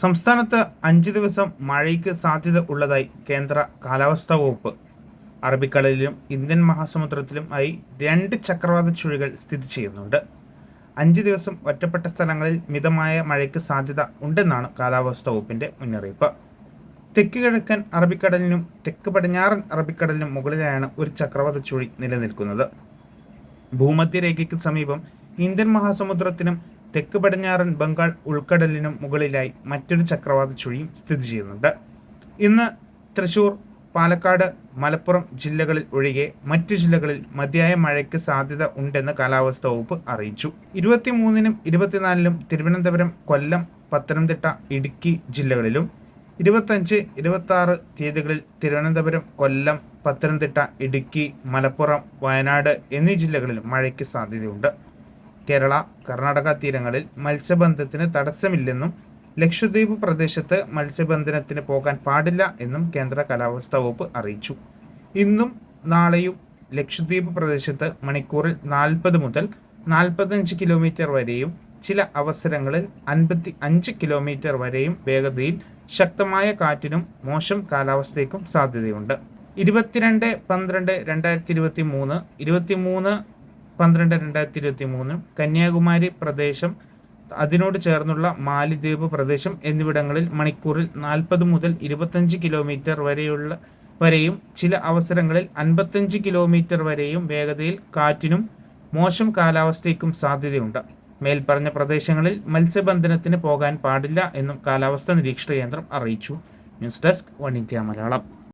സംസ്ഥാനത്ത് അഞ്ച് ദിവസം മഴയ്ക്ക് സാധ്യത ഉള്ളതായി കേന്ദ്ര കാലാവസ്ഥാ വകുപ്പ്. അറബിക്കടലിലും ഇന്ത്യൻ മഹാസമുദ്രത്തിലും ആയി രണ്ട് ചക്രവാത ചുഴികൾ സ്ഥിതി ചെയ്യുന്നുണ്ട്. അഞ്ച് ദിവസം ഒറ്റപ്പെട്ട സ്ഥലങ്ങളിൽ മിതമായ മഴയ്ക്ക് സാധ്യത ഉണ്ടെന്നാണ് കാലാവസ്ഥാ വകുപ്പിന്റെ മുന്നറിയിപ്പ്. തെക്ക് കിഴക്കൻ അറബിക്കടലിനും തെക്ക് പടിഞ്ഞാറൻ അറബിക്കടലിനും മുകളിലായാണ് ഒരു ചക്രവാത ചുഴി നിലനിൽക്കുന്നത്. ഭൂമധ്യരേഖയ്ക്ക് സമീപം ഇന്ത്യൻ മഹാസമുദ്രത്തിനും തെക്ക് പടിഞ്ഞാറൻ ബംഗാൾ ഉൾക്കടലിനും മുകളിലായി മറ്റൊരു ചക്രവാത ചുഴിയും സ്ഥിതി ചെയ്യുന്നുണ്ട്. ഇന്ന് തൃശൂർ പാലക്കാട് മലപ്പുറം ജില്ലകളിൽ ഒഴികെ മറ്റ് ജില്ലകളിൽ മതിയായ മഴയ്ക്ക് സാധ്യത ഉണ്ടെന്ന് കാലാവസ്ഥാ വകുപ്പ് അറിയിച്ചു. ഇരുപത്തിമൂന്നിനും ഇരുപത്തിനാലിനും തിരുവനന്തപുരം കൊല്ലം പത്തനംതിട്ട ഇടുക്കി ജില്ലകളിലും ഇരുപത്തഞ്ച് ഇരുപത്തി ആറ് തീയതികളിൽ തിരുവനന്തപുരം കൊല്ലം പത്തനംതിട്ട ഇടുക്കി മലപ്പുറം വയനാട് എന്നീ ജില്ലകളിൽ മഴയ്ക്ക് സാധ്യതയുണ്ട്. കേരള കർണാടക തീരങ്ങളിൽ മത്സ്യബന്ധനത്തിന് തടസ്സമില്ലെന്നും ലക്ഷദ്വീപ് പ്രദേശത്ത് മത്സ്യബന്ധനത്തിന് പോകാൻ പാടില്ല എന്നും കേന്ദ്ര കാലാവസ്ഥാ വകുപ്പ് അറിയിച്ചു. ഇന്നും നാളെയും ലക്ഷദ്വീപ് പ്രദേശത്ത് മണിക്കൂറിൽ നാൽപ്പത് മുതൽ നാൽപ്പത്തഞ്ച് കിലോമീറ്റർ വരെയും ചില അവസരങ്ങളിൽ അൻപത്തി അഞ്ച് കിലോമീറ്റർ വരെയും വേഗതയിൽ ശക്തമായ കാറ്റിനും മോശം കാലാവസ്ഥയ്ക്കും സാധ്യതയുണ്ട്. ഇരുപത്തിരണ്ട് പന്ത്രണ്ട് രണ്ടായിരത്തി ഇരുപത്തി മൂന്ന് ഇരുപത്തി മൂന്ന് പന്ത്രണ്ട് രണ്ടായിരത്തി ഇരുപത്തി മൂന്ന് കന്യാകുമാരി പ്രദേശം അതിനോട് ചേർന്നുള്ള മാലിദ്വീപ് പ്രദേശം എന്നിവിടങ്ങളിൽ മണിക്കൂറിൽ നാൽപ്പത് മുതൽ ഇരുപത്തഞ്ച് കിലോമീറ്റർ വരെയുള്ള വരെയും ചില അവസരങ്ങളിൽ അൻപത്തഞ്ച് കിലോമീറ്റർ വരെയും വേഗതയിൽ കാറ്റിനും മോശം കാലാവസ്ഥയ്ക്കും സാധ്യതയുണ്ട്. മേൽപ്പറഞ്ഞ പ്രദേശങ്ങളിൽ മത്സ്യബന്ധനത്തിന് പോകാൻ പാടില്ല എന്നും കാലാവസ്ഥാ നിരീക്ഷണ കേന്ദ്രം അറിയിച്ചു. News desk one India Malayalam.